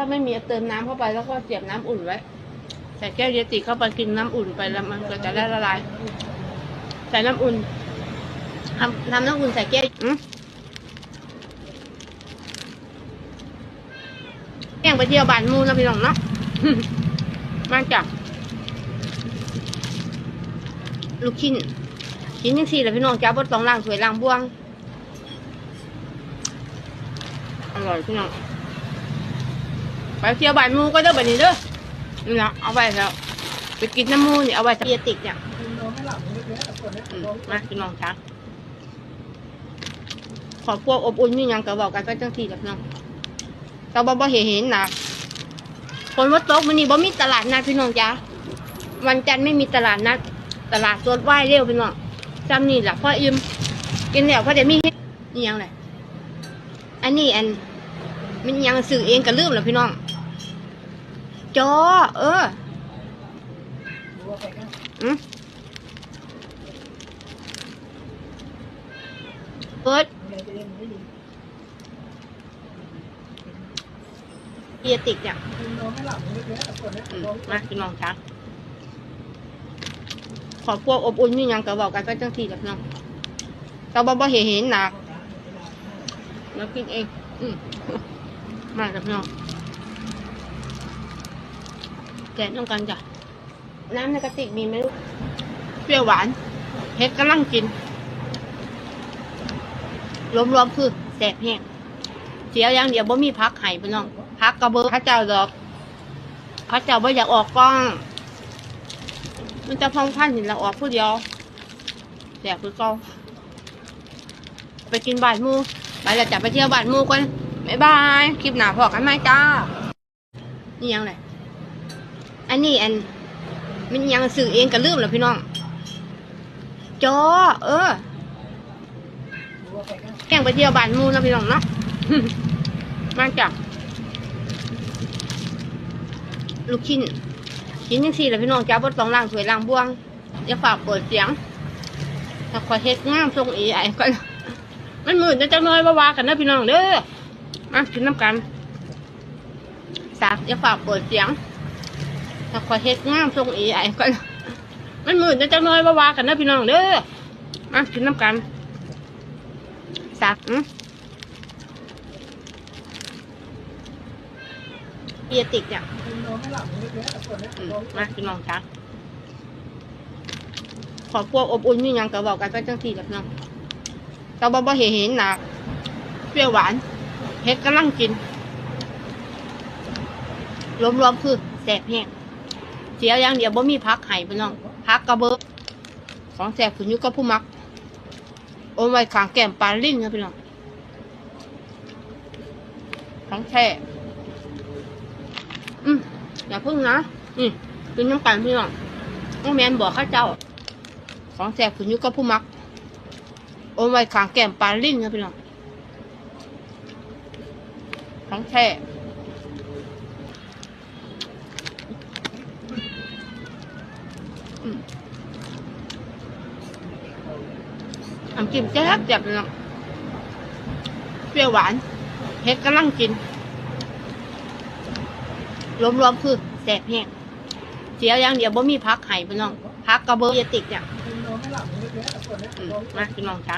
ถ้าไม่มีเติมน้ำเข้าไปแล้วก็เสียบน้ำอุ่นไว้ ใส่แก้วเยติเข้าไปกินน้ำอุ่นไปแล้วมันก็จะได้ละลาย ใส่น้ำอุ่นทำทำน้ำอุ่นใส่แก้วอืมแย่งไปเที่ยวบ้านหมูนะพี่น้องเนาะมาจากลูกชิ้นชิ้นยังสี่แหละพี่น้องจ้าบดต้องล้างถ้วยล้างบ้วง อร่อยพี่น้อง ไปเที่ยวบ้านมูก็เด้อแบบนี้เด้อนี่นะเอาไปแล้วไปกินน้ำมูนี่เอาไว้เบียติกเนี่ยมาพี่น้องจ้าขอบพวกอบอุ่นนี่ยังก็บอกกันไปจังสี่แหละพี่น้องเราบ่บ่เห็นเห็นนะคนวัดโตกมันนี่บ่มีตลาดนัดพี่น้องจ้าวันจันทร์ไม่มีตลาดนัดตลาดสดไหวเร็วพี่น้องจำนี่แหละพ่ออิ่มกินแล้วพ่อเดี๋ยวมีนี่ยังไงอันนี้อันมันยังสื่อเองก็ลืมแล้วพี่น้อง จอ เอออืมเปิดเบียติกเนี่ยอืมาพี่น้องจ้าขอบพวกอบอุ่นนี่ยังก็บอกกันไปจังสี่แหละพี่น้องเราบ่บ่เห็นหนักแล้วกินเอง อืมมากับพี่น้อง แกะต้องกันจ้ะ น้ำในกระติกมีไหมลูกเปรี้ยวหวานเผ็ดกำลังกิน รวมๆคือแสบแห้งเสียอย่างเดียวบ่มีพักไห้พี่น้องพักกระเบือพระเจ้าดอกพระเจ้าบ่อยากออกกล้อง มันจะพองพันเห็นเราออกผู้เดียวแสบคือเก่าไปกินบาดหมูไปแล้วจะไปเที่ยวบาดหมูกันบ๊ายบาย คลิปหน้าพอกันไหมจ้า นี่ยังไง อันนี้อัน มันยังสื่อเองก็ลืมแล้วพี่น้อง จอ เออแข่งไปเที่ยวบ้านมูนะพี่น้องเนาะมาจากลูกชิ้นชิ้นยังสี่แหละพี่น้องจ้าบดต้องล้างถ้วยล้างบ้วงอย่าฝากเปิดเสียงถ้าคอเฮ็ดงามทรงเอไอก็มันมืดนะจังน้อยว่าว่ากันนะพี่น้องเด้อมากินน้ำกันสากอย่าฝากเปิดเสียง ถ้าคอเฮ็ดงามทรงเอไอก็มันมืดนะจังน้อยว่าวากันนะพี่น้องเด้อมากินน้ำกันสากอืมเบียติกเนี่ยมาพี่น้องจ้าขอบพวกอบอุ่นนี่ยังก็บอกกันไปจังสี่แหละน้องเราบ่บ่เห็นเห็นหนักเปรี้ยวหวานเผ็ดกำลังกินรวมๆคือแสบแห้ง เสียอย่างเดียวบ่มีพักไห้พี่น้องพักกระเบิดของแสบขึ้นอยู่กับผู้มักโอนไว้ขางแก้มปลาลิ้นนะพี่น้องของแท้อืมอย่าพึ่งนะอืมกินน้ำกันพี่น้องน้องแมนบอกข้าเจ้า ของแสบขึ้นอยู่กับผู้มักโอนไว้ขางแก้มปลาลิ้นนะพี่น้องของแท้อืม น้ำจิ้มแจ๊บแจ๊บพี่น้องเปรี้ยวหวานเผ็ดกำลังกินรวมๆคือแสบแห้งเสียอย่างเดียวบ่มีพักไห้พี่น้องพักกระเบือเบียติกเนี่ยมาพี่น้องจ้า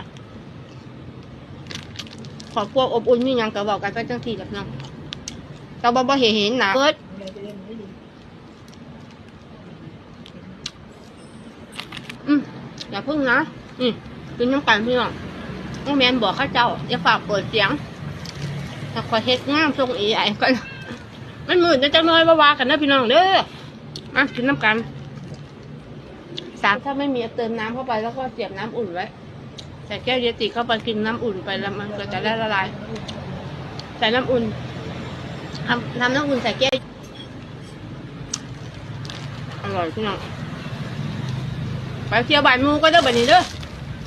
ขอบพวกอบอุ่นนี่ยังก็บอกกันไปจังสี่แหละพี่น้องเราบ่บ่เห็นเห็นหนาเปิดอืม อย่าพึ่งนะอืมกินน้ำกันพี่น้องน้องแมนบอกข้าเจ้าอย่าฝากเปิดเสียงถ้าคอเฮ็ดงามทรงเอไอก็มันมืดนะจังน้อยว่าวากันนะพี่น้องเด้อมากินน้ำกันสามถ้าไม่มีเติมน้ำเข้าไปแล้วก็เสียบน้ำอุ่นไว้ใส่แก้วเยติเข้าไปกินน้ำอุ่นไปแล้วมันก็จะได้ละลายใส่น้ำอุ่นทำทำน้ำอุ่นใส่แก้วอร่อยพี่น้อง ไปเที่ยวบ้านมูก็เด้อแบบนี้เด้อ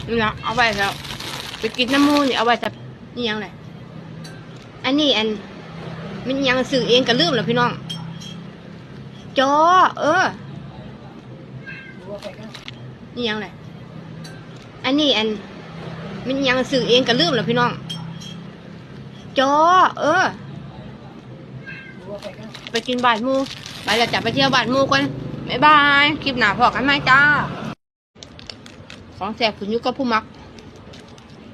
นี่นะเอาไว้แล้วไปกินน้ำมูนี่เอาไว้แต่นี่ยังไงอันนี้อันมันยังสื่อเองก็ลืมแล้วพี่น้องจอเออนี่ยังไงอันนี้อันมันยังสื่อเองก็ลืมแล้วพี่น้องจอเออ ไปกินบ้านมูไปแล้วจะไปเที่ยวบ้านมูกันบ๊ายบาย คลิปหนาพอกันไหมจ้า ของแสบขึ้นยู่กับผู้มัก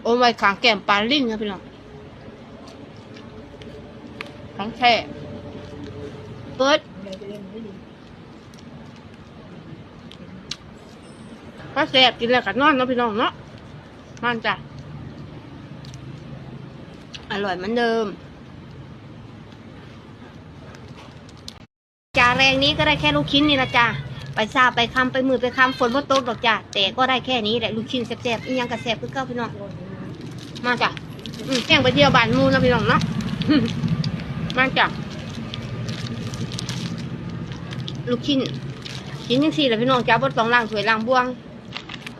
โอนไว้ขางแก้มปาลิ่งนะพี่น้องของแท้เปิดก็แสบกินแล้วก็นอนเนาะพี่น้องเนาะนอนจ้ะอร่อยเหมือนเดิมจาแรงนี้ก็ได้แค่ลูกชิ้นนี่ละจ้า ไปซาไปคำไปมือไปคำฝนบ่ตกดอกจ้าแต่ก็ได้แค่นี้แหละลูกชิ้นแซ่บๆอีหยังกระแซ่บคือเก้าพี่น้องมาจ้ะอืมแจ้งไปเที่ยวบ้านมูนะพี่น้องเนาะมาจ้ะลูกชิ้นชิ้นยังสี่แหละพี่น้องจ้าบ่ต้องล้างถ้วยล้างบวง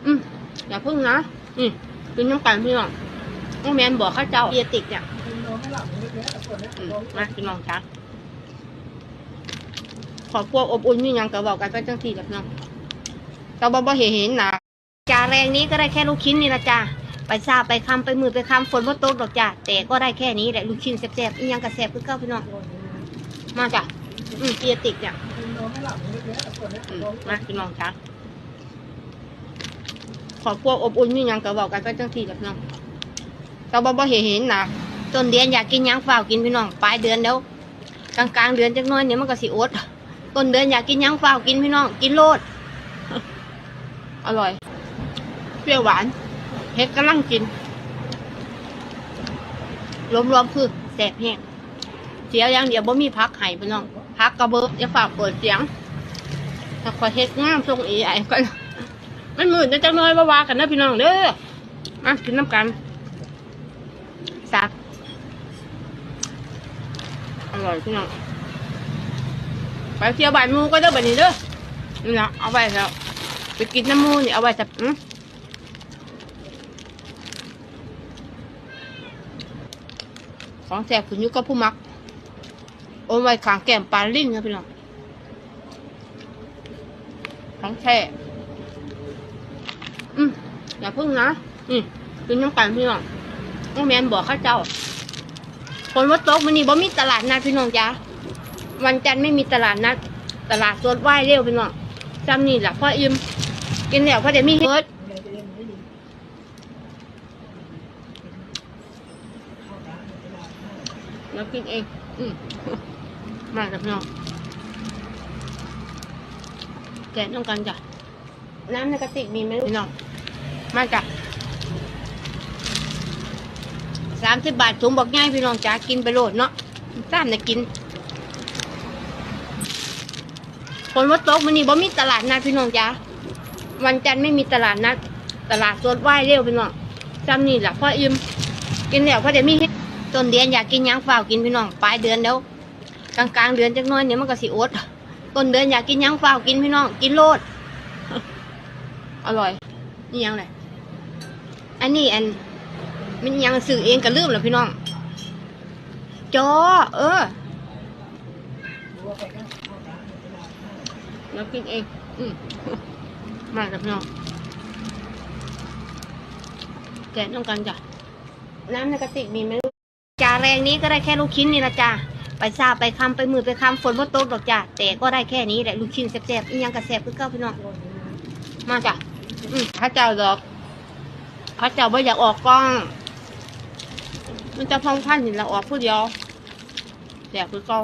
อืมอย่าพึ่งนะอืมกินน้ำกันพี่น้องน้องแมนบอกข้าเจ้าเบียติกเนี่ยอืมมาพี่น้องจ้า ขอบครัวอบอุ่นมีหยังก็บอกกันไปจังทีกับน้องเราบ่บ่เห็นเห็นหนะจาแรงนี้ก็ได้แค่ลูกชิ้นนี่ละจ้าไปซาไปคำไปมือไปคำฝนบ่ตกดอกจ้าแต่ก็ได้แค่นี้แหละลูกชิ้นแซ่บๆอีหยังกระแซ่บคือเก้าพี่น้องมาจ้ะอืมเกียร์ติกเนี่ยอืมมาพี่น้องจ้าขอบครัวอบอุ่นมีหยังก็บอกกันไปจังทีกับน้องเราบ่บ่เห็นเห็นหนะต้นเดือนอยากกินหยังฝ้าวกินพี่น้องปลายเดือนแล้วกลางกลางๆเดือนจักน้อยเนี่ยมันก็สิอด ต้นเดือนอยากกินยังเปล่ากินพี่น้อง กินโลด อร่อยเปรี้ยวหวานเฮ็ดกำลังกินรวมๆคือแสบแห้งเสียอย่างเดียวบ่มีพักไห้พี่น้องพักกระเบิดอย่าฝากเปิดเสียงถ้าคอยเฮ็ดงามทรงเอไอ้ก็มันมืดนะจักหน้อยบ่ว่ากันนะพี่น้องเด้อมากินน้ำกันสักอร่อยพี่น้อง ไปเที่ยวบ้านมูก็เด้อบัดนี้เด้อนี่นะเอาไว้แล้วไปกินน้ำมูนี่เอาไว้แต่อืมของแสบขึ้นยู่กับผู้มัก โอนไว้ขางแก้มปลาลิ่งนะพี่น้องของแท้อืมอย่าพึ่งนะอืมกินน้ำกันพี่น้องน้องแมนบอกข้าเจ้า คนว่าตกมันนี่บ่มีตลาดนัดพี่น้องจ้า วันจันทร์ไม่มีตลาดนัดตลาดสดไหว้เร็วพี่น้องจำนี่แหละพ่ออิ่มกินแล้วพ่อเดี๋ยวมีเฮิร์ตแล้วกินเอง อืมมากับพี่น้องแกต้องกันจ้ะน้ำในกระติกมีไหมพี่น้องมาจ้ะสามสิบบาทถุงบอกง่ายพี่น้องจ้ากินไปโหลดเนาะตามนี่ยกิน คนว่าตกมันนี่บ่มีตลาดนัดพี่น้องจ้าวันจันทร์ไม่มีตลาดนัด ตลาดสดไหว้เร็วพี่น้องจำนี่แหละพ่ออิ่มกินแล้วพ่อเดี๋ยวมีต้นเดือนอยากกินยังฝ้าวกินพี่น้องปลายเดือนแล้วกลางกลางเดือนจักน้อยเนี่ยมันก็สิอดต้นเดือนอยากกินยังฝ้าวกินพี่น้องกินโลด อร่อยนี่ยังไงอันนี้อันมันยังสื่อเองก็ลืมแล้วพี่น้องจอเออ แล้วกินเอง อืมมากับน้องแกต้องกันจ้ะ น้ำในกระติกมีไหมจ่าแรงนี้ก็ได้แค่ลูกชิ้นนี่ละจ้าไปซาไปคำไปมือไปคำฝนบ่ตกดอกจ้าแต่ก็ได้แค่นี้แหละลูกชิ้นแซ่บๆอียังกระแซ่บคือเก้าพี่น้องมาจ้ะอืมพระเจ้าดอกพระเจ้าไม่อยากออกกล้อง มันจะพองพันหินเราออกผู้เดียวแซ่บคือเก้า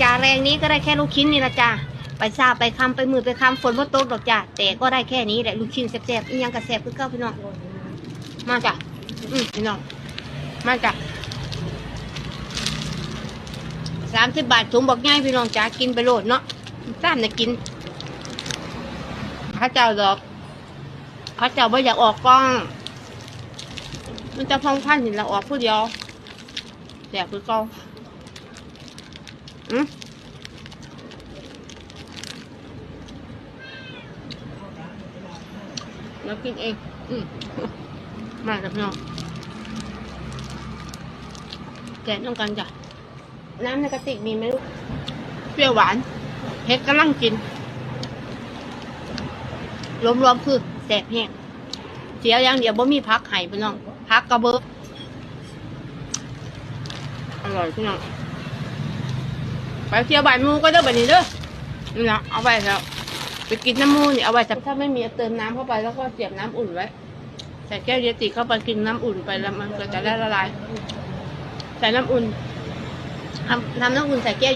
จาแรงนี้ก็ได้แค่ลูกชิ้นนี่ละจ้าไปซาไปคำไปมือไปคำฝนบ่ตกดอกจ้าแต่ก็ได้แค่นี้แหละลูกชิ้นแซ่บๆอียังกระแซ่บคือเก้าพี่น้องมาจ้ะอืมพี่น้องมาจ้ะสามสิบบาทถุงบอกง่ายพี่น้องจ้ากินไปโหลดเนาะตามนี่ยกินพระเจ้าดอกพระเจ้าไม่อยากออกกล้อง มันจะพองพันหินเราออกผู้เดียวแซ่บคือเก้า อืมแล้วกินเอง อืมมากับน้องแกต้องกันจ้ะ น้ำในกระติกมีไหมลูก เปรี้ยวหวานเฮ็ดกำลังกินรวมๆคือแสบแห้งเสียอย่างเดียวบ่มีพักไห้พี่น้องพักกระเบิดออร่อยพี่น้อง ไปเที่ยวบ่ายมูก็เด้อแบบนี้เด้อนี่นะเอาไปแล้วไปกินน้ำมูนี่เอาไว้แต่ถ้าไม่มีเติมน้ำเข้าไปแล้วก็เสียบน้ำอุ่นไว้ ใส่แก้วเยติเข้าไปกินน้ำอุ่นไปแล้วมันก็จะได้ละลาย ใส่น้ำอุ่นทำทำน้ำอุ่นใส่แก้ว